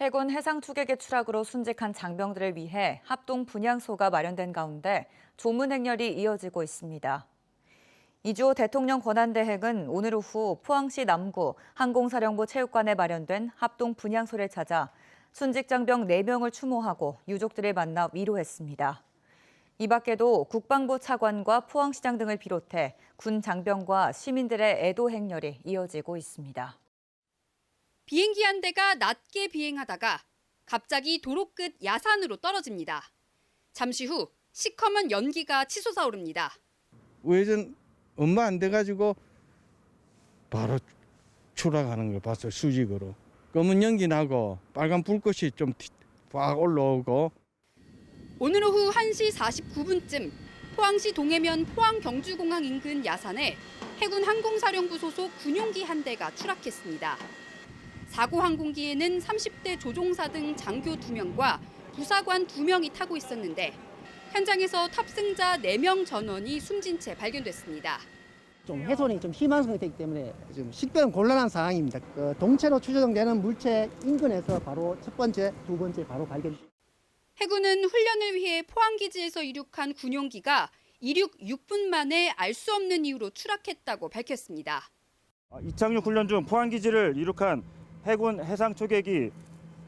해군 해상 투격의 추락으로 순직한 장병들을 위해 합동 분향소가 마련된 가운데 조문 행렬이 이어지고 있습니다. 이주호 대통령 권한대행은 오늘 오후 포항시 남구 항공사령부 체육관에 마련된 합동 분향소를 찾아 순직 장병 4명을 추모하고 유족들을 만나 위로했습니다. 이 밖에도 국방부 차관과 포항시장 등을 비롯해 군 장병과 시민들의 애도 행렬이 이어지고 있습니다. 비행기 한 대가 낮게 비행하다가 갑자기 도로 끝 야산으로 떨어집니다. 잠시 후 시커먼 연기가 치솟아 오릅니다. 우회전 얼마 안 돼가지고 바로 추락하는 걸 봤어요 수직으로 검은 연기 나고 빨간 불꽃이 좀 확 올라오고 오늘 오후 1시 49분쯤 포항시 동해면 포항경주공항 인근 야산에 해군 항공사령부 소속 군용기 한 대가 추락했습니다. 사고 항공기에는 30대 조종사 등 장교 2명과 부사관 2명이 타고 있었는데 현장에서 탑승자 4명 전원이 숨진 채 발견됐습니다. 좀 훼손이 좀 심한 상태이기 때문에 지금 식별은 곤란한 상황입니다. 그 동체로 추정되는 물체 인근에서 바로 첫 번째, 두 번째 바로 발견. 해군은 훈련을 위해 포항기지에서 이륙한 군용기가 이륙 6분 만에 알 수 없는 이유로 추락했다고 밝혔습니다. 아, 이착륙 훈련 중 포항기지를 이륙한 해군 해상 초계기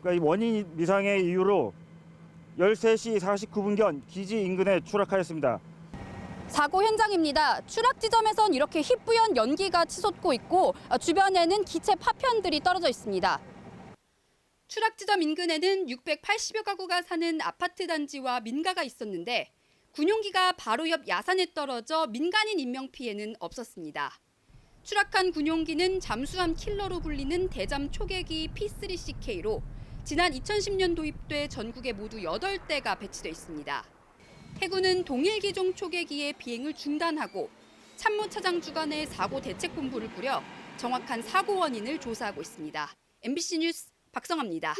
그러니까 이 원인 미상의 이유로 13시 49분경 기지 인근에 추락하였습니다. 사고 현장입니다. 추락 지점에선 이렇게 희뿌연 연기가 치솟고 있고 어, 주변에는 기체 파편들이 떨어져 있습니다. 추락 지점 인근에는 680여 가구가 사는 아파트 단지와 민가가 있었는데 군용기가 바로 옆 야산에 떨어져 민간인 인명 피해는 없었습니다. 추락한 군용기는 잠수함 킬러로 불리는 대잠 초계기 P3CK로 지난 2010년 도입돼 전국에 모두 8대가 배치돼 있습니다. 해군은 동일 기종 초계기의 비행을 중단하고 참모 차장 주관의 사고 대책 본부를 꾸려 정확한 사고 원인을 조사하고 있습니다. MBC 뉴스 박성아입니다.